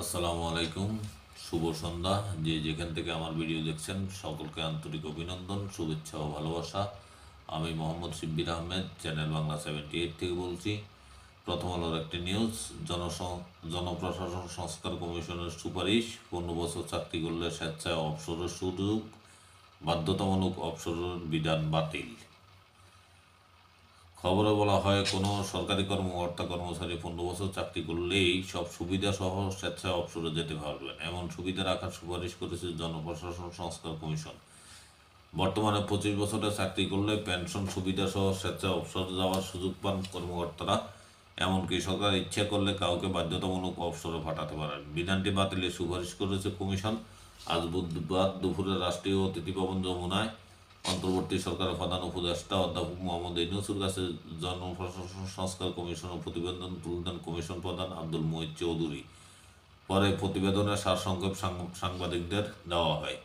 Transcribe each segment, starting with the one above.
আসসালামু আলাইকুম, শুভ সন্ধ্যা। যে যেখান থেকে আমার ভিডিও দেখছেন, সকলকে আন্তরিক অভিনন্দন, শুভেচ্ছা ও ভালোবাসা। আমি Mohammad Shibbir Ahmed, channel Bangla seventy eight থেকে বলছি। প্রথম আলোর একটি নিউজ জনস, জনপ্রশাসন সংস্কার কমিশনের সুপারিশ, পনেরো বছর চাকরি করলে স্বেচ্ছায় অবসরের সুযোগ, বাধ্যতামূলক অবসরের বিধান বাতিল। খবরে বলা হয়, কোনো সরকারি কর্মকর্তা, কর্মচারী পনেরো বছর চাকরি করলেই সব সুবিধা সহ স্বেচ্ছায় অবসরে যেতে পারবেন। এমন সুবিধা রাখার সুপারিশ করেছে জনপ্রশাসন সংস্কার কমিশন। বর্তমানে পঁচিশ বছরে চাকরি করলে পেনশন সুবিধা সহ স্বেচ্ছায় অবসরে যাওয়ার সুযোগ পান কর্মকর্তারা। এমনকি সরকার ইচ্ছা করলে কাউকে বাধ্যতামূলক অবসরে পাঠাতে পারেন। বিধানটি বাতিলের সুপারিশ করেছে কমিশন। আজ বুধবার দুপুরে রাষ্ট্রীয় অতিথি ভবন যমুনায় অন্তর্বর্তী সরকারের প্রধান উপদেষ্টা অধ্যাপক মোহাম্মদ ইউনুসের কাছে জনপ্রশাসন সংস্কার কমিশন ও প্রতিবেদন তুলে দেন কমিশন প্রধান আব্দুল মহিদ চৌধুরী। পরে প্রতিবেদনের সারসংক্ষেপ সাংবাদিকদের দেওয়া হয়।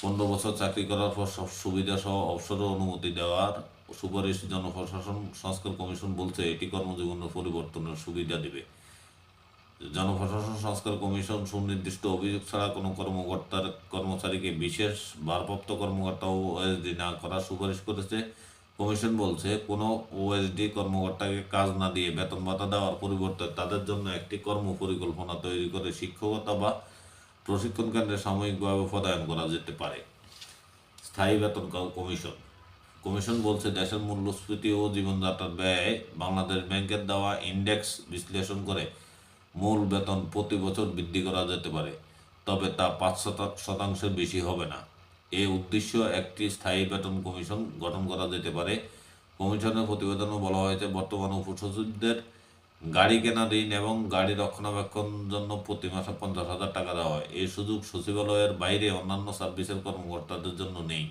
পনেরো বছর চাকরি করার পর সব সুবিধা সহ অবসরের অনুমতি দেওয়ার সুপারিশ জনপ্রশাসন সংস্কার কমিশন বলছে, এটি কর্মজীবনের পরিবর্তনের সুবিধা দেবে। জনপ্রশাসন সংস্কার কমিশন সুনির্দিষ্ট অভিযোগ ছাড়া কোনো কর্মকর্তার কর্মচারীকে বিশেষ ভারপ্রাপ্ত কর্মকর্তা ও ওএসডি না করার সুপারিশ করেছে। কমিশন বলছে, কোনো ওএসডি কর্মকর্তাকে কাজ না দিয়ে বেতন ভাতা দেওয়ার পরিবর্তে তাদের জন্য একটি কর্ম পরিকল্পনা তৈরি করে শিক্ষকতা বা প্রশিক্ষণ কেন্দ্রে সাময়িকভাবে প্রদায়ন করা যেতে পারে। স্থায়ী বেতন কমিশন। কমিশন বলছে, দেশের মূল্যস্ফীতি ও জীবনযাত্রার ব্যয় বাংলাদেশ ব্যাংকের দেওয়া ইন্ডেক্স বিশ্লেষণ করে মূল বেতন প্রতি বছর বৃদ্ধি করা যেতে পারে, তবে তা পাঁচ শতা- শতাংশের বেশি হবে না। এ উদ্দেশ্য একটি স্থায়ী বেতন কমিশন গঠন করা যেতে পারে। কমিশনের প্রতিবেদনে বলা হয়েছে, বর্তমান উপসচিবদের গাড়ি কেনা ঋণ এবং গাড়ি রক্ষণাবেক্ষণ জন্য প্রতি মাসে পঞ্চাশ হাজার টাকা দেওয়া হয়। এই সুযোগ সচিবালয়ের বাইরে অন্যান্য সার্ভিসের কর্মকর্তাদের জন্য নেই।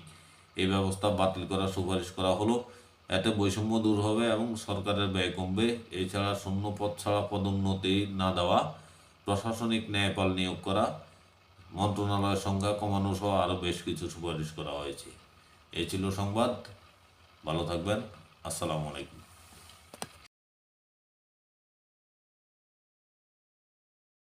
এই ব্যবস্থা বাতিল করার সুপারিশ করা হলো। এতে বৈষম্য দূর হবে এবং সরকারের ব্যয় কমবে। এছাড়া শূন্য পদ ছাড়া পদোন্নতি না দেওয়া, প্রশাসনিক ন্যায়পাল নিয়োগ করা, মন্ত্রণালয়ের সংখ্যা কমানো সহ আরও বেশ কিছু সুপারিশ করা হয়েছে। এ ছিল সংবাদ। ভালো থাকবেন। আসসালামু আলাইকুম।